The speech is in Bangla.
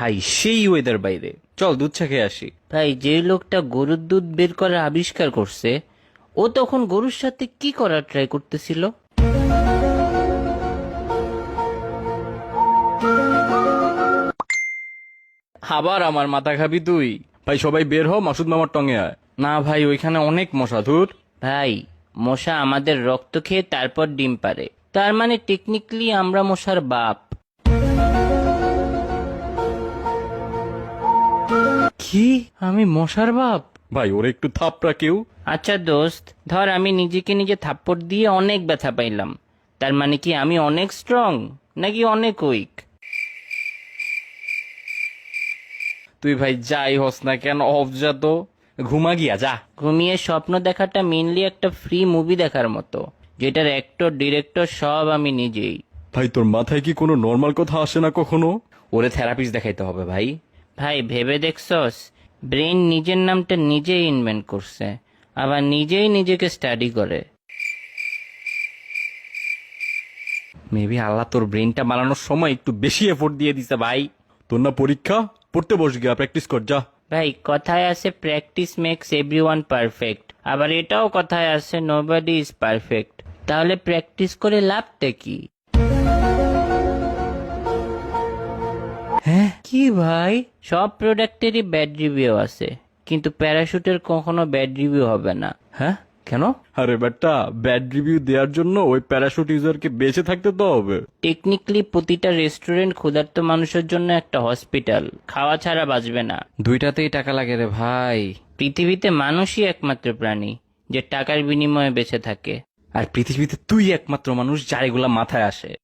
ভাই সেই ওয়েদার বাইরে। চল দুধ চা খেয়ে আসি। ভাই যে লোকটা গরুর দুধ বের করার আবিষ্কার করছে ও তখন গরুর সাথে কি করার ট্রাই করতেছিল? আবার আমার মাথা খাবি তুই? ভাই সবাই বের হ মাসুদ মামার টঙে আয়। না ভাই ওইখানে অনেক মশা ধুর। ভাই মশা আমাদের রক্ত খেয়ে তারপর ডিম পারে তার মানে টেকনিক্যালি আমরা মশার বাপ। কি? আমি মশার বাপ। ভাই ওরে একটু থাপড়া কেউ। আচ্ছা দোস্ত ধর আমি নিজেকে নিজে থাপ্পড় দিয়ে অনেক ব্যথা পাইলাম। তার মানে কি আমি অনেক স্ট্রং নাকি অনেক উইক তুই ভাই যাই হস না কেন অফ যা তো। ঘুমা গিয়া যা। ঘুমিয়ে স্বপ্ন দেখাটা মেনলি একটা ফ্রি মুভি দেখার মতো যেটার অ্যাক্টর ডিরেক্টর সব আমি নিজেই। ভাই তোর মাথায় কি কোনো নর্মাল কথা আসে না কখনো? ওরে থেরাপিস্ট দেখাইতে হবে ভাই। ভাই ভেবে দেখছস ব্রেন নিজের নামটা নিজেই ইনভেন্ট করছে আবার নিজেই নিজেকে স্টাডি করে। মেবি আল্লাহ তোর ব্রেনটা বানানোর সময় একটু বেশি এফোর্ট দিয়ে দিছে ভাই। তোর না পরীক্ষা? পড়তে বস গিয়া প্র্যাকটিস কর যা। ভাই কথায় আছে প্র্যাকটিস মেক্স এভরিওয়ান পারফেক্ট আবার এটাও কথায় আছে নোবডি ইজ পারফেক্ট তাহলে প্র্যাকটিস করে লাভটা কি? কি ভাই? সব প্রোডাক্টেরই ব্যাড রিভিউ আছে কিন্তু প্যারাশুটের কখনো ব্যাড রিভিউ হবে না। হ্যাঁ? কেন? আরে বেটা ব্যাড রিভিউ দেওয়ার জন্য ওই প্যারাশুট ইউজারকে বেঁচে থাকতে তো হবে। টেকনিক্যালি প্রতিটা রেস্টুরেন্ট ক্ষুধার্ত মানুষের জন্য একটা হসপিটাল খাওয়া ছাড়া বাঁচবে না। দুইটাতেই টাকা লাগে রে ভাই। পৃথিবীতে মানুষই একমাত্র প্রাণী যে টাকার বিনিময়ে বেঁচে থাকে। আর পৃথিবীতে তুই একমাত্র মানুষ যার এগুলা মাথায় আসে।